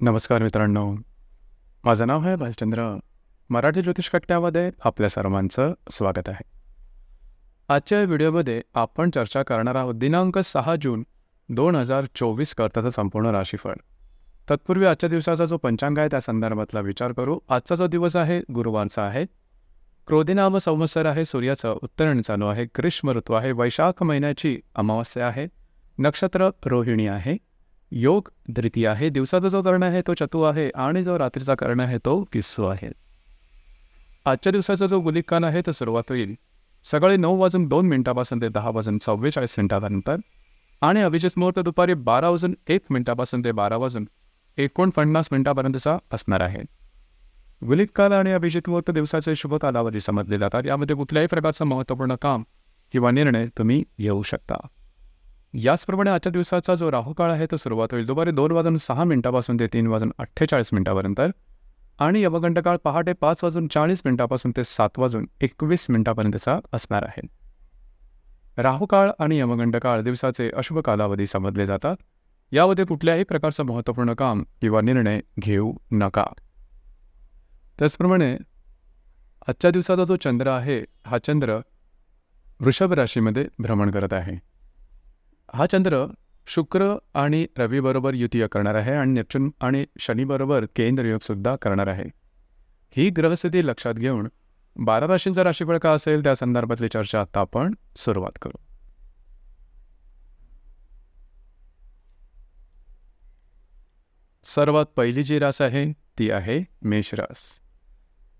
नमस्कार मित्रांनो. माझं नाव आहे भालचंद्र मराठी ज्योतिष कट्ट्यामध्ये आपल्या सर्वांचं स्वागत आहे. आजच्या व्हिडिओमध्ये आपण चर्चा करणार आहोत दिनांक सहा जून दोन हजार चोवीस करताचं संपूर्ण राशीफळ. तत्पूर्वी आजच्या दिवसाचा जो पंचांग आहे त्या संदर्भातला विचार करू. आजचा जो दिवस आहे गुरुवारचा आहे. क्रोधिनाम संवत्सर आहे सूर्याचं उत्तरण चालू आहे ग्रीष्म ऋतू आहे वैशाख महिन्याची अमावस्या आहे नक्षत्र रोहिणी आहे योग द्वितीय आहे दिवसाचा जो कर्ण आहे तो चतू आहे आणि जो रात्रीचा कर्ण आहे तो किस्सू आहे. आजच्या दिवसाचा जो गुलिकान आहे तो सुरुवात होईल. सकाळी नऊ वाजून दोन मिनिटापासून ते दहा वाजून चव्वेचाळीस मिनिटानंतर आणि अभिजित मुहूर्त दुपारी बारा वाजून एक मिनिटापासून ते बारा वाजून एकोणपन्नास मिनिटापर्यंतचा असणार आहे. विलिक काल आणि अभिजित मुहूर्त दिवसाचे शुभ कालावधी समजले जातात. यामध्ये कुठल्याही प्रकारचं महत्त्वपूर्ण काम किंवा निर्णय तुम्ही घेऊ शकता. याचप्रमाणे आजच्या दिवसाचा जो राहुकाळ आहे तो सुरुवात होईल दुपारी दोन वाजून सहा मिनिटापासून ते तीन वाजून अठ्ठेचाळीस मिनिटापर्यंत. आणि यवघंटकाळ पहाटे पाच वाजून चाळीस मिनिटापासून ते सात वाजून एकवीस मिनिटापर्यंतचा असणार आहे. राहुकाळ आणि यमगंडकाळ दिवसाचे अशुभ कालावधी समजले जातात. यामध्ये कुठल्याही प्रकारचं महत्त्वपूर्ण काम किंवा निर्णय घेऊ नका. त्याचप्रमाणे आजच्या दिवसाचा जो चंद्र आहे हा चंद्र वृषभ राशीमध्ये भ्रमण करत आहे. हा चंद्र शुक्र आणि रवीबरोबर युतीय करणार आहे आणि नेप्चून आणि शनीबरोबर केंद्रयोगसुद्धा करणार आहे. ही ग्रहस्थिती लक्षात घेऊन बारा राशींचा राशीफळ का असेल त्या संदर्भातली चर्चा आता आपण सुरुवात करू. सर्वात पहिली जी रास आहे ती आहे मेष रास.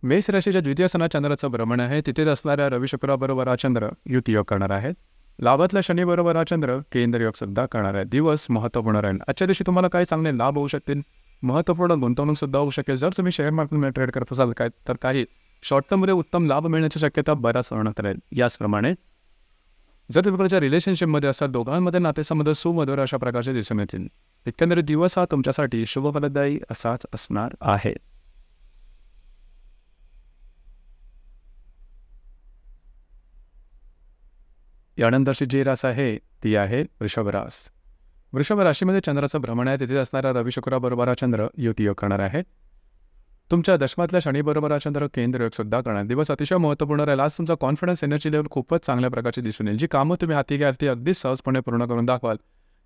मेष राशीच्या द्वितीय सणा चंद्राचं भ्रमण आहे. तिथेच असणाऱ्या रवी शुक्राबरोबर हा चंद्र युतीयोग करणार आहेत. आहे लाभातल्या शनीबरोबर हा चंद्र केंद्रयोग सुद्धा करणार आहे. दिवस महत्त्वपूर्ण राहील. आजच्या दिवशी तुम्हाला काही चांगले लाभ होऊ शकतील? महत्त्वपूर्ण गुंतवणूक सुद्धा होऊ शकेल. जर तुम्ही शेअर मार्केटमध्ये ट्रेड करत असाल काय तर काही शॉर्ट टर्ममध्ये उत्तम लाभ मिळण्याची शक्यता बऱ्याच प्रमाणात राहील. याचप्रमाणे जर तुम्ही कोणाच्या रिलेशनशिपमध्ये असाल दोघांमध्ये नातेसंबंध सुमधुर अशा प्रकारचे दिसून येतील. एकंदरीत दिवस हा तुमच्यासाठी शुभफलदायी असाच असणार आहे. यानंतरची जी रास आहे ती आहे वृषभरास वृषभ राशीमध्ये चंद्राचं भ्रमण आहे तिथे असणारा रवी शुक्राबरोबर हा चंद्र युतीयोग करणार आहे. तुमच्या दशमातल्या शनीबरोबर हा चंद्र केंद्रयोग सुद्धा करणार. दिवस अतिशय महत्त्वपूर्ण राहील. आज तुमचा कॉन्फिडन्स एनर्जी लेवल खूपच चांगल्या प्रकारची दिसून येईल. जी कामं तुम्ही हाती घ्याल ती अगदी सहजपणे पूर्ण करून दाखवाल.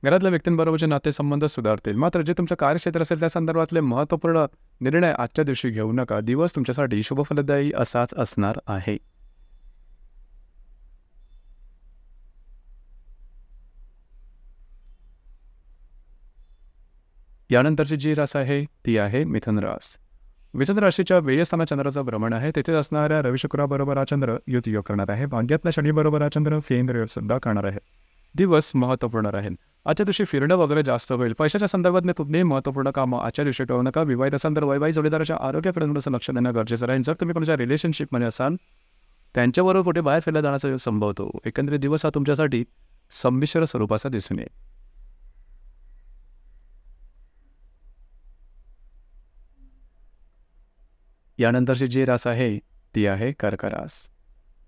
घरातल्या व्यक्तींबरोबरचे नातेसंबंध सुधारतील. मात्र जे तुमचं कार्यक्षेत्र असेल त्या संदर्भातले महत्त्वपूर्ण निर्णय आजच्या दिवशी घेऊ नका. दिवस तुमच्यासाठी शुभफलदायी असाच असणार आहे. यानंतरची जी रास आहे ती आहे मिथुन रास. मिथुन राशीच्या वेयस्थाना चंद्राचं भ्रमण आहे तेथे असणाऱ्या रविशुक्राबरोबर हा चंद्र युतीयोग करणार आहे. भाग्यातल्या शनीबरोबर हा चंद्र केंद्रयोग सुद्धा करणार आहे. दिवस महत्त्वपूर्ण राहील. आजच्या दिवशी फिरणं वगैरे जास्त होईल. पैशाच्या संदर्भात मी तुम्ही महत्त्वपूर्ण कामं आजच्या दिवशी ठेवू नका. विवाहित असाल तर वैवाहिक जोडीदाराच्या आरोग्याकडे थोडंसं लक्ष देणं गरजेचं राहील. जर तुम्ही कोणाच्या रिलेशनशिपमध्ये असाल त्यांच्याबरोबर कुठे बाहेर फिरला जाण्याचा संभवतो एकंदरीत दिवस हा तुमच्यासाठी संमिश्र स्वरूपाचा दिसून येईल. यानंतरची जी रास आहे ती आहे कर्करास.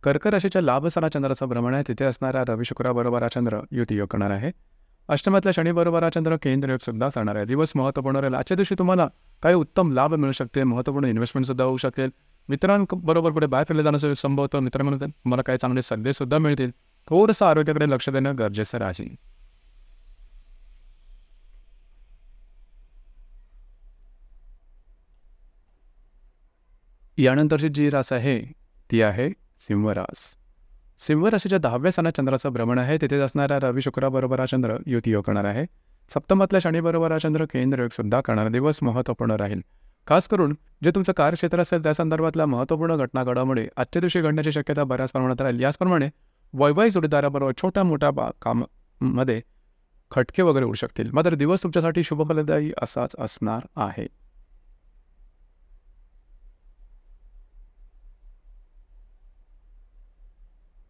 कर्क राशीच्या लाभसना चंद्राचं भ्रमण आहे तिथे असणारा रवी शुक्राबरोबर हा चंद्र युतीयोग करणार आहे. अष्टमातल्या शनीबरोबर हा चंद्र केंद्रयोग सुद्धा करणार आहे. दिवस महत्त्वपूर्ण राहील. आजच्या दिवशी तुम्हाला काही उत्तम लाभ मिळू शकते महत्त्वपूर्ण इन्व्हेस्टमेंट सुद्धा होऊ शकेल. मित्रांबरोबर पुढे बाहेर फिरले जाण्याचा संभव होतो. मित्रांमध्ये तुम्हाला काही चांगले सल्लेसुद्धा मिळतील. थोडंसं आरोग्याकडे लक्ष देणं गरजेचं राहील. यानंतरची जी रास आहे ती आहे सिंहरास. सिंहराशीच्या दहाव्या स्थानात चंद्राचं भ्रमण आहे. तिथेच असणाऱ्या रवी शुक्राबरोबर हा चंद्र युतीयोग करणार आहे. सप्तमातल्या शनीबरोबर हा चंद्र केंद्रयोग सुद्धा करणार. दिवस महत्त्वपूर्ण राहील. खास करून जे तुमचं कार्यक्षेत्र असेल त्या संदर्भातल्या महत्त्वपूर्ण घटना घडामुळे आजच्या दिवशी घडण्याची शक्यता बऱ्याच प्रमाणात राहील. याचप्रमाणे वैवाहिक जोडीदाराबरोबर छोट्या मोठ्या बा कामामध्ये खटके वगैरे होऊ शकतील. मात्र दिवस तुमच्यासाठी शुभफलदायी असाच असणार आहे.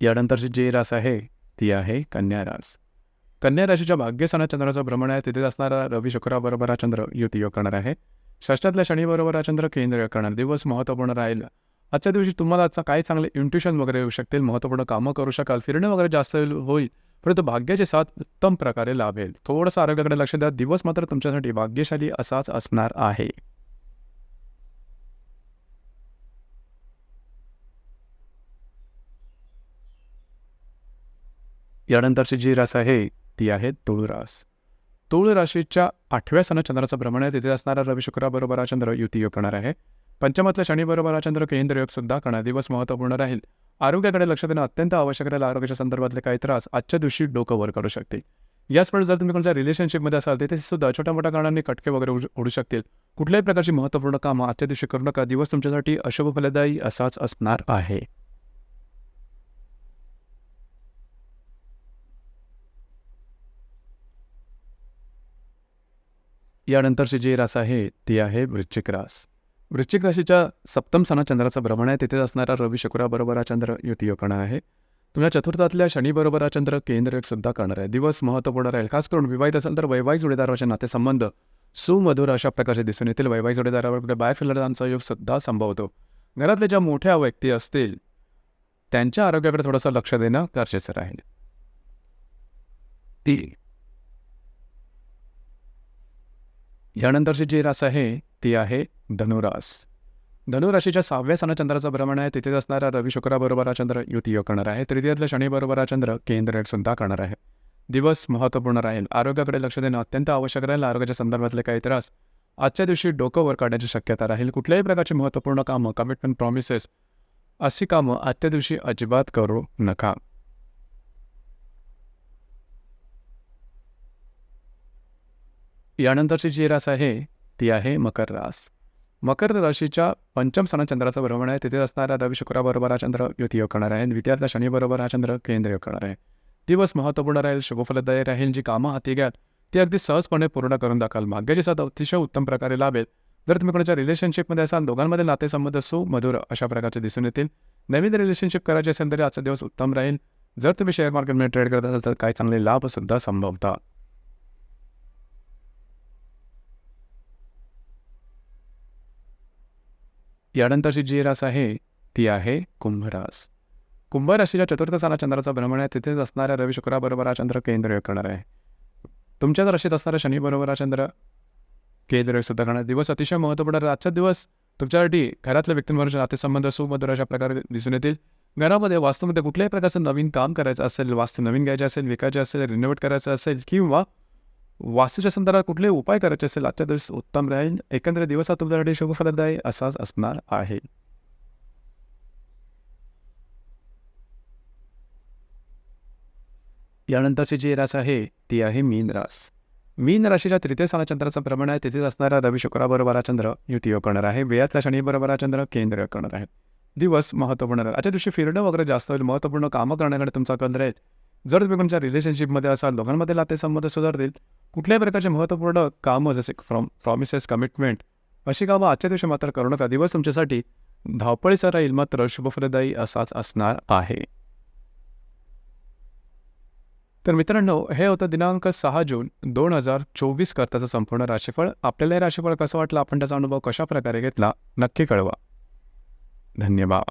यानंतरची जी रास आहे ती आहे कन्या रास. कन्या राशीच्या भाग्यस्थानात चंद्राचं भ्रमण आहे. तिथे असणारा रवी शुक्राबरोबर हा चंद्र युतीयोग करणार आहे. षष्ठातल्या शनीबरोबर हा चंद्र केंद्र करणार. दिवस महत्त्वपूर्ण राहील. आजच्या दिवशी तुम्हाला आजचा काही चांगले इंट्युशन वगैरे येऊ शकतील? महत्त्वपूर्ण कामं करू शकाल? फिरणं वगैरे जास्त होईल परंतु भाग्याचे साथ उत्तम प्रकारे लाभेल थोडंसं आरोग्याकडे लक्ष द्या. दिवस मात्र तुमच्यासाठी भाग्यशाली असाच असणार आहे. यानंतरची जी रास आहे ती आहे तुळ रास तुळ राशीच्या आठव्या सण चंद्राचं भ्रमण आहे. तिथे असणारा रविशुक्राबरोबर हा चंद्र युती योग करणार आहे. पंचमातल्या शनीबरोबर हा चंद्र केंद्र योग सुद्धा करणार. दिवस महत्त्वपूर्ण राहील. आरोग्याकडे लक्ष देणं अत्यंत आवश्यक राहील. आरोग्याच्या संदर्भातले काही त्रास आजच्या दिवशी डोकं वर करू शकतील. याचप्रमाणे जर तुम्ही कोणत्या रिलेशनशिपमध्ये असाल तिथे सुद्धा छोट्या मोठ्या कारणांनी कटके वगैरे उडू शकतील. कुठल्याही प्रकारची महत्त्वपूर्ण कामं आजच्या दिवशी करू नका. दिवस तुमच्यासाठी अशुभ फलदायी असाच असणार आहे. यानंतरची जी रास आहे ती आहे वृश्चिक रास. वृश्चिक राशीच्या सप्तम स्थानात चंद्राचं भ्रमण आहे तिथे असणारा रवी शुक्राबरोबर हा चंद्र युती करणार आहे. तुमच्या चतुर्थातल्या शनीबरोबर हा चंद्र केंद्रयोग सुद्धा करणार आहे. दिवस महत्त्वपूर्ण राहील. खास करून विवाहित असेल तर वैवाहिक जोडीदाराचे नातेसंबंध सुमधुर अशा प्रकारचे दिसून येतील. वैवाहिक जोडीदारावर कुठे बायफिलरांचा योग सुद्धा संभवतो घरातल्या ज्या मोठ्या व्यक्ती असतील त्यांच्या आरोग्याकडे थोडंसं लक्ष देणं गरजेचं राहील. ती यानंतरची जी रास आहे ती आहे धनुरास. धनुराशीच्या सहाव्या स्थानात चंद्राचं भ्रमण आहे तिथे असणारा रवी शुक्राबरोबर हा चंद्र युती योग करणार आहे तृतीयातल्या शनीबरोबर हा चंद्र केंद्र सुद्धा करणार आहे. दिवस महत्त्वपूर्ण राहील. आरोग्याकडे लक्ष देणं अत्यंत आवश्यक राहील. आरोग्याच्या संदर्भातले काही त्रास आजच्या दिवशी डोकं वर काढण्याची शक्यता राहील. कुठल्याही प्रकारची महत्त्वपूर्ण कामं कमिटमेंट प्रॉमिसेस अशी कामं आजच्या दिवशी अजिबात करू नका. यानंतरची जी रास आहे ती आहे मकर रास. मकर राशीच्या पंचम स्थानात चंद्राचं भ्रमण आहे. तिथे असणारा रवी शुक्राबरोबर हा चंद्र युती योग करणार आहे. द्वितीयातल्या शनीबरोबर हा चंद्र केंद्र योग करणार आहे. दिवस महत्त्वपूर्ण राहील शुभफलदायी राहील जी कामं हाती घ्याल ती अगदी सहजपणे पूर्ण करून दाखाल. भाग्याची साथ अतिशय उत्तम प्रकारे लाभेल. जर तुम्ही कोणाच्या रिलेशनशिपमध्ये असाल दोघांमध्ये नातेसंबंध सुमधुर अशा प्रकारचे दिसून येतील. नवीन रिलेशनशिप करायचे असेल तरी आजचा दिवस उत्तम राहील. जर तुम्ही शेअर मार्केटमध्ये ट्रेड करत असाल तर काही चांगले लाभसुद्धा संभवतात. यानंतरची जी रास आहे ती आहे कुंभरास. कुंभ राशीच्या चतुर्थ चंद्राचा भ्रमण आहे तिथेच असणाऱ्या रवी शुक्राबरोबर हा चंद्र केंद्र करणार आहे. तुमच्याच राशीत असणाऱ्या शनीबरोबर हा चंद्र केंद्र सुद्धा करणार. दिवस अतिशय महत्त्वपूर्ण आहे. आजचा दिवस तुमच्यासाठी घरातल्या व्यक्तींबरोबर नातेसंबंध सुमधुर अशा प्रकारे दिसून येतील. घरामध्ये वास्तूमध्ये कुठल्याही प्रकारचं नवीन काम करायचं असेल वास्तू नवीन घ्यायचे असेल विकायचे असेल रिनोव्हेट करायचं असेल किंवा वास्तूच्या संदर्भात कुठले उपाय करायचे असेल आजच्या दिवस उत्तम राहील. एकंदरीत दिवस हा तुमच्यासाठी शुभफलदायी असाच असणार आहे. यानंतरची जी रास आहे ती आहे मीन रास. मीन राशीच्या तृतीय स्थानात चंद्राचं आहे तिथेच असणारा रवी शुक्राबरोबर चंद्र युती करणार आहे. वेयातल्या शनीबरोबर चंद्र केंद्र करणार आहे. दिवस महत्त्वपूर्ण राहील. आजच्या दिवशी फिरणं वगैरे जास्त होईल महत्त्वपूर्ण कामं करण्याकडे तुमचा कल राहील. जर तुम्ही तुमच्या रिलेशनशिपमध्ये असाल दोघांमध्ये नातेसंबंध सुधारतील कुठल्याही प्रकारचे महत्त्वपूर्ण कामं जसे फ्रॉम प्रॉमिसेस कमिटमेंट अशी कामं आजच्या दिवशी मात्र करू नका दिवस तुमच्यासाठी धावपळीचा राहील मात्र शुभफलदायी असाच असणार आहे. तर मित्रांनो हे होतं दिनांक सहा जून दोन हजार चोवीस करताचं संपूर्ण राशीफळ. आपल्याला हे राशीफळ कसं वाटलं? आपण त्याचा अनुभव कशा प्रकारे घेतला? नक्की कळवा. धन्यवाद.